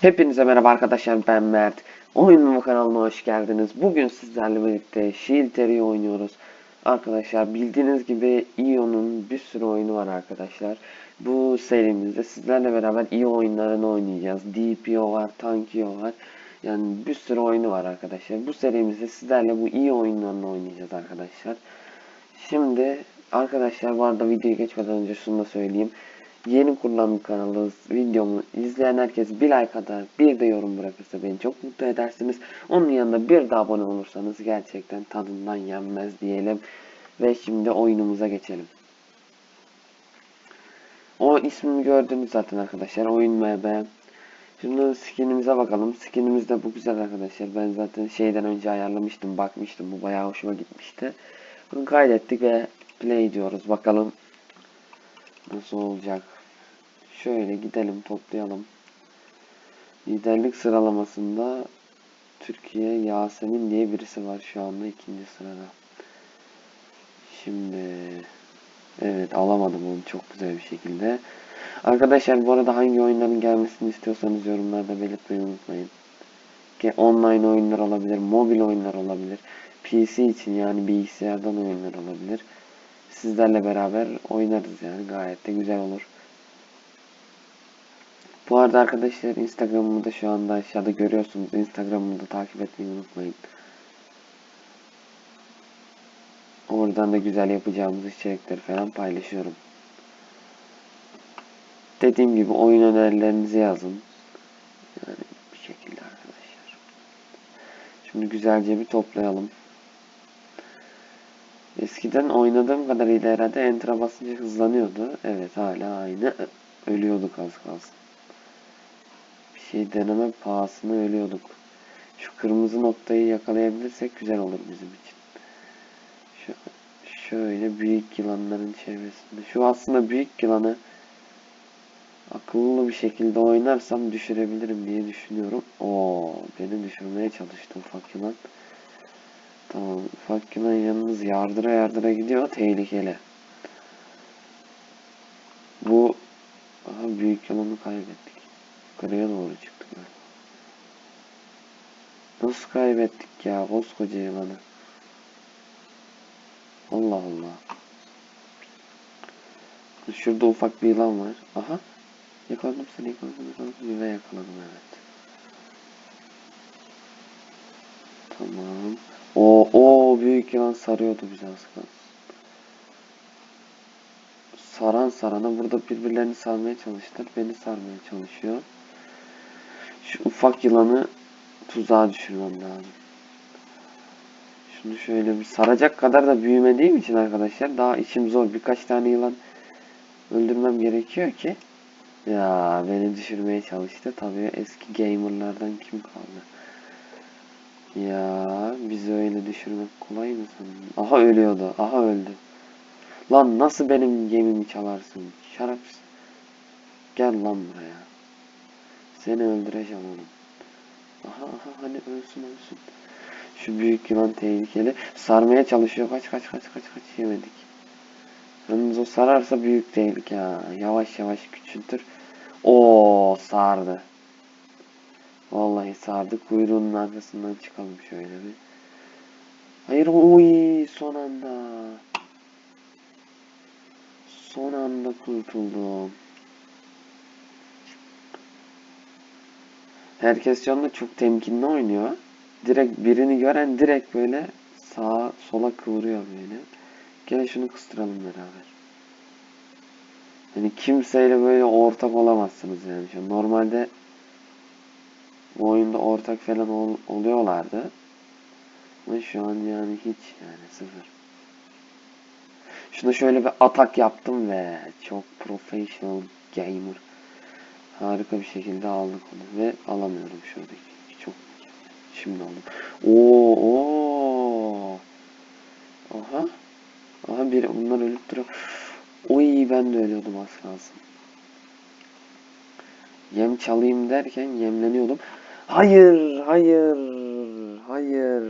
Hepinize merhaba arkadaşlar ben Mert. Oyun Mama kanalına hoş geldiniz. Bugün sizlerle birlikte Shield Terry oynuyoruz. Arkadaşlar bildiğiniz gibi IO'nun bir sürü oyunu var arkadaşlar. Bu serimizde sizlerle beraber IO oyunlarını oynayacağız. DPO var, Tankio var. Yani bir sürü oyunu var arkadaşlar. Bu serimizde sizlerle bu IO oyunlarını oynayacağız arkadaşlar. Şimdi arkadaşlar bu arada videoya geçmeden önce şunu da söyleyeyim. Yeni kurulan bir. Videomu izleyen herkes bir like atar, bir de yorum bırakırsa beni çok mutlu edersiniz. Onun yanında bir de abone olursanız gerçekten tadından yenmez diyelim. Ve şimdi oyunumuza geçelim. O ismini gördünüz zaten arkadaşlar. Oyun MB. Şimdi skinimize bakalım. Skinimiz de bu güzel arkadaşlar. Ben zaten şeyden önce ayarlamıştım, bakmıştım. Bu bayağı hoşuma gitmişti. Bunu kaydettik ve play diyoruz. Bakalım nasıl olacak. Şöyle gidelim toplayalım. Liderlik sıralamasında Türkiye Yasemin diye birisi var şu anda ikinci sırada. Şimdi evet alamadım onu çok güzel bir şekilde. Arkadaşlar bu arada hangi oyunların gelmesini istiyorsanız yorumlarda belirtmeyi unutmayın. Ki online oyunlar olabilir, mobil oyunlar olabilir. PC için yani bilgisayardan oyunlar olabilir. Sizlerle beraber oynarız yani gayet de güzel olur. Bu arada arkadaşlar Instagram'ımı da şu anda aşağıda görüyorsunuz. Instagram'ımı da takip etmeyi unutmayın. Oradan da güzel yapacağımız içerikleri falan paylaşıyorum. Dediğim gibi oyun önerilerinizi yazın. Yani bir şekilde arkadaşlar. Şimdi güzelce bir toplayalım. Eskiden oynadığım kadarıyla herhalde enter'a basınca hızlanıyordu. Evet hala aynı. Ölüyorduk az kalsın. Bir şey deneme pahasına ölüyorduk. Şu kırmızı noktayı yakalayabilirsek güzel olur bizim için. Şu, şöyle büyük yılanların çevresinde. Şu aslında büyük yılanı akıllı bir şekilde oynarsam düşürebilirim diye düşünüyorum. Oo, beni düşürmeye çalıştı ufak yılan. Tamam, ufak yılan yalnız yardıra yardıra gidiyor, tehlikeli. Bu, aha büyük yılanı kaybettik. Yukarıya doğru çıktık. Nasıl kaybettik ya koskoca yılanı? Allah Allah. Şurada ufak bir yılan var. Aha. Yakaladım seni yakaladım yakaladım ve yakaladım evet. Tamam. O o büyük yılan sarıyordu bizi az. Saran sarana burada birbirlerini sarmaya çalıştılar. Beni sarmaya çalışıyor. Şu ufak yılanı tuzağa düşürmem lazım. Şunu şöyle bir saracak kadar da büyümediğim için arkadaşlar daha işim zor. Birkaç tane yılan öldürmem gerekiyor ki. Ya beni düşürmeye çalıştı. Tabii eski gamerlardan kim kaldı? Ya bizi öyle düşürmek kolay mı sandın? Aha ölüyordu. Aha öldü. Lan nasıl benim gemimi çalarsın? Şerefsiz. Gel lan buraya. Seni öldüreceğim oğlum. Aha aha hani ölsün ölsün. Şu büyük yılan tehlikeli. Sarmaya çalışıyor. Kaç kaç kaç kaç kaç yemedik. Yalnız o sararsa büyük tehlike ha. Yavaş yavaş küçültür. O sardı. Vallahi sardı. Kuyruğunun arkasından çıkalım şöyle bir. Hayır uy son anda. Son anda kurtuldum. Anda çok temkinli oynuyor. Direkt birini gören direkt böyle sağa sola kıvırıyor böyle. Gel şunu kıstıralım beraber. Yani kimseyle böyle ortak olamazsınız yani. Şu normalde bu oyunda ortak falan ol, oluyorlardı. Ama şu an yani hiç yani sıfır. Şuna şöyle bir atak yaptım ve çok professional gamer. Harika bir şekilde aldık onu ve alamıyorum şuradaki. Çok şimdi aldım. Oo, oo. Aha. Aha bir bunlar ölüp duruyor. Oy ben de ölüyordum az kalsın. Yem çalayım derken yemleniyordum. Hayır, hayır, hayır.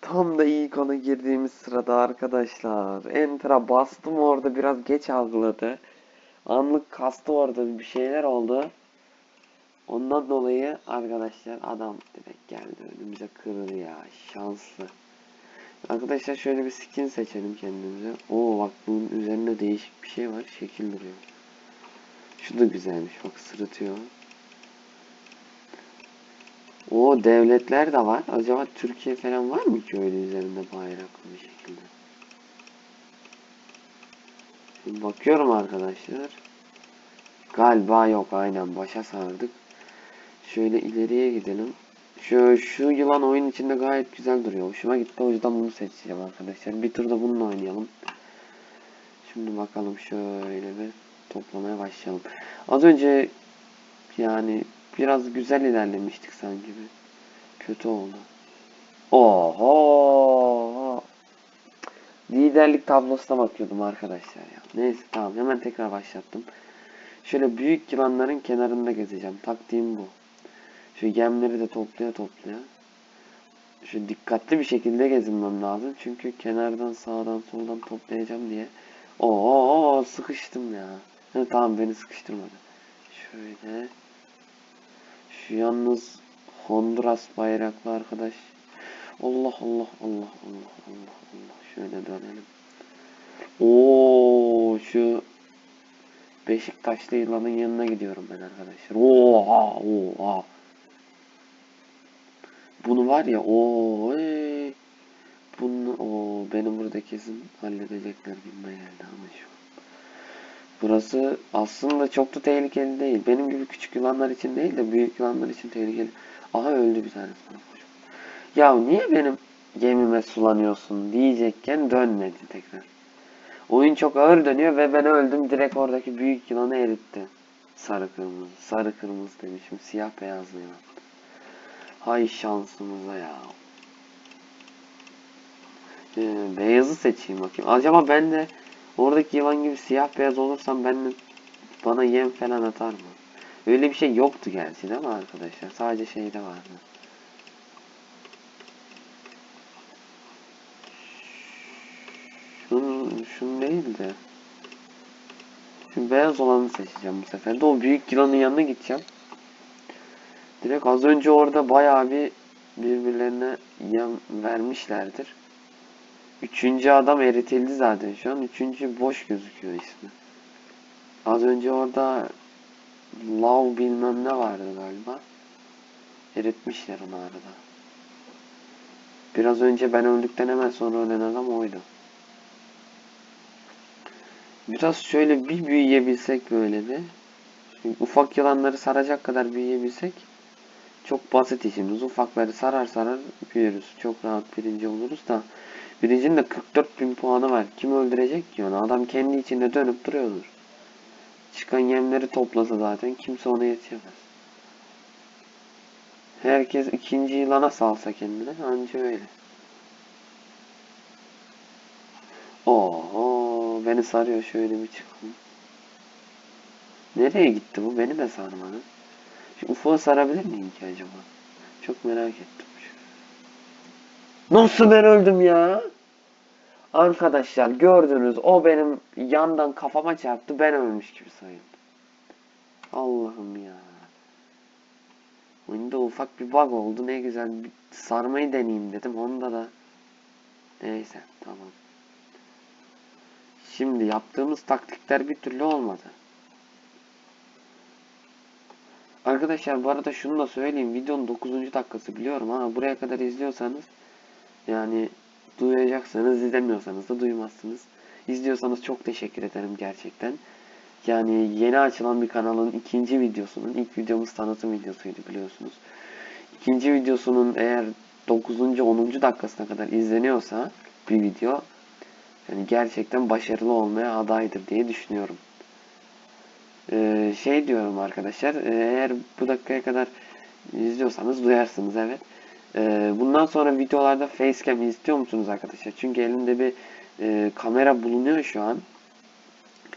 Tam da ilk ona girdiğimiz sırada arkadaşlar. Enter'a bastım orada biraz geç algıladı. Anlık kastı orada bir şeyler oldu. Ondan dolayı arkadaşlar adam direkt geldi önümüze kırdı ya. Şanslı. Arkadaşlar şöyle bir skin seçelim kendimize. Oo bak bunun üzerinde değişik bir şey var. Şekil duruyor. Şu da güzelmiş. Bak sırıtıyor. O devletler de var. Acaba Türkiye falan var mı ki öyle üzerinde bayraklı bir şekilde? Şimdi bakıyorum arkadaşlar. Galiba yok. Aynen başa sardık. Şöyle ileriye gidelim. Şu, şu yılan oyun içinde gayet güzel duruyor. Hoşuma gitti. O yüzden bunu seçeceğim arkadaşlar. Bir turda bununla oynayalım. Şimdi bakalım şöyle bir toplamaya başlayalım. Az önce yani biraz güzel ilerlemiştik sanki. Kötü oldu. Oho! Liderlik tablosuna bakıyordum arkadaşlar ya. Neyse tamam hemen tekrar başlattım. Şöyle büyük yılanların kenarında gezeceğim. Taktiğim bu. Şu yemleri de toplaya toplaya. Şu dikkatli bir şekilde gezinmem lazım. Çünkü kenardan sağdan soldan toplayacağım diye. Oo sıkıştım ya. Ha, tamam beni sıkıştırmadı. Şöyle. Şu yalnız Honduras bayraklı arkadaş. Allah Allah Allah Allah Allah Allah. Şöyle dönelim. Oo şu Beşiktaşlı yılanın yanına gidiyorum ben arkadaşlar. Oha oha. Bunu var ya o bunu o benim burada kesin halledecekler gibime geldi ama şu. Burası aslında çok da tehlikeli değil. Benim gibi küçük yılanlar için değil de büyük yılanlar için tehlikeli. Aha öldü bir tanesi. Ya niye benim gemime sulanıyorsun diyecekken dönmedi tekrar. Oyun çok ağır dönüyor ve ben öldüm. Direkt oradaki büyük yılanı eritti. Sarı kırmızı. Sarı kırmızı demişim. Siyah beyazlı yılan. Hay şansımıza ya. Ee, beyazı seçeyim bakayım. Acaba ben de oradaki yılan gibi siyah beyaz olursam ben de bana yem falan atar mı? Öyle bir şey yoktu gerçi değil mi arkadaşlar? Sadece şeyde vardı. Değil de. Şu beyaz olanı seçeceğim bu sefer de. O büyük yılanın yanına gideceğim. Direkt az önce orada bayağı bir birbirlerine yan vermişlerdir. Üçüncü adam eritildi zaten şu an. Üçüncü boş gözüküyor ismi. Az önce orada Lav bilmem ne vardı galiba. Eritmişler onu arada. Biraz önce ben öldükten hemen sonra ölen adam oydu. Biraz şöyle bir büyüyebilsek böyle bir. Şimdi ufak yılanları saracak kadar büyüyebilsek çok basit işimiz. Ufakları sarar sarar büyürüz. Çok rahat birinci oluruz da birincinin de 44 bin puanı var. Kim öldürecek ki onu? Adam kendi içinde dönüp duruyordur. Çıkan yemleri toplasa zaten kimse ona yetişemez. Herkes ikinci yılana salsa kendine anca öyle. Oho beni sarıyor şöyle bir çıkalım. Nereye gitti bu? Beni de sarmadı. Şu ufuğu sarabilir miyim ki acaba? Çok merak ettim. Nasıl ben öldüm ya? Arkadaşlar gördünüz o benim yandan kafama çarptı ben ölmüş gibi sayıldım. Allah'ım ya. Oyunda ufak bir bug oldu ne güzel bir sarmayı deneyeyim dedim onda da. Neyse tamam. Şimdi yaptığımız taktikler bir türlü olmadı. Arkadaşlar bu arada şunu da söyleyeyim. Videonun 9. dakikası biliyorum ama buraya kadar izliyorsanız yani duyacaksanız izlemiyorsanız da duymazsınız. İzliyorsanız çok teşekkür ederim gerçekten. Yani yeni açılan bir kanalın ikinci videosunun, ilk videomuz tanıtım videosuydu biliyorsunuz. İkinci videosunun eğer 9. 10. dakikasına kadar izleniyorsa bir video yani gerçekten başarılı olmaya adaydır diye düşünüyorum. Ee, şey diyorum arkadaşlar eğer bu dakikaya kadar izliyorsanız duyarsınız evet. Ee, bundan sonra videolarda facecam istiyor musunuz arkadaşlar? Çünkü elimde bir e, kamera bulunuyor şu an.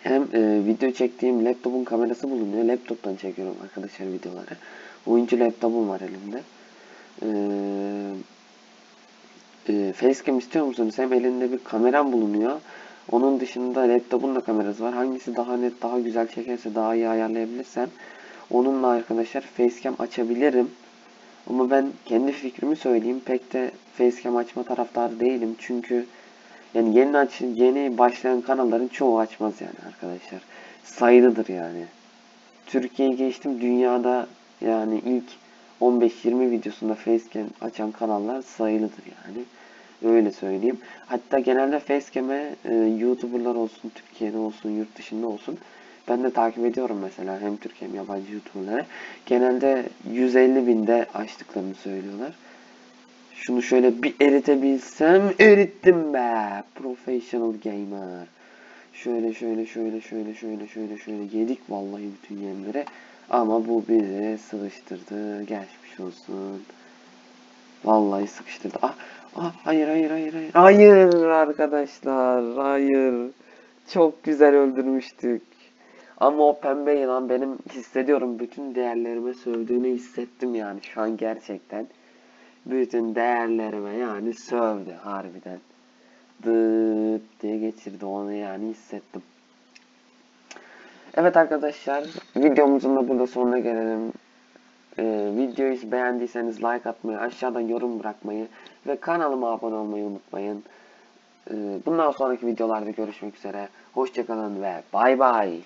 Hem e, video çektiğim laptopun kamerası bulunuyor. Laptoptan çekiyorum arkadaşlar videoları. Oyuncu laptopum var elimde. Ee, e, facecam istiyor musunuz? Hem elinde bir kameram bulunuyor. Onun dışında laptopun da kamerası var. Hangisi daha net, daha güzel çekerse, daha iyi ayarlayabilirsem Onunla arkadaşlar facecam açabilirim. Ama ben kendi fikrimi söyleyeyim. Pek de facecam açma taraftarı değilim. Çünkü yani yeni aç yeni başlayan kanalların çoğu açmaz yani arkadaşlar. Sayılıdır yani. Türkiye'yi geçtim dünyada yani ilk 15-20 videosunda facecam açan kanallar sayılıdır yani. Öyle söyleyeyim. Hatta genelde facecam'e e, YouTuber'lar olsun, Türkiye'de olsun, yurt dışında olsun. Ben de takip ediyorum mesela hem Türk hem yabancı YouTuber'ları. Genelde 150 binde açtıklarını söylüyorlar. Şunu şöyle bir eritebilsem erittim be. Professional gamer. Şöyle şöyle şöyle şöyle şöyle şöyle şöyle yedik vallahi bütün yemleri. Ama bu bizi sıkıştırdı. Geçmiş olsun. Vallahi sıkıştırdı. Ah, ah hayır hayır hayır hayır. Hayır arkadaşlar. Hayır. Çok güzel öldürmüştük. Ama o pembe yılan benim hissediyorum bütün değerlerime sövdüğünü hissettim yani şu an gerçekten. Bütün değerlerime yani sövdü harbiden. Dıt diye geçirdi onu yani hissettim. Evet arkadaşlar videomuzun da burada sonuna gelelim. Ee, videoyu beğendiyseniz like atmayı, aşağıdan yorum bırakmayı ve kanalıma abone olmayı unutmayın. Ee, bundan sonraki videolarda görüşmek üzere. Hoşçakalın ve bay bay.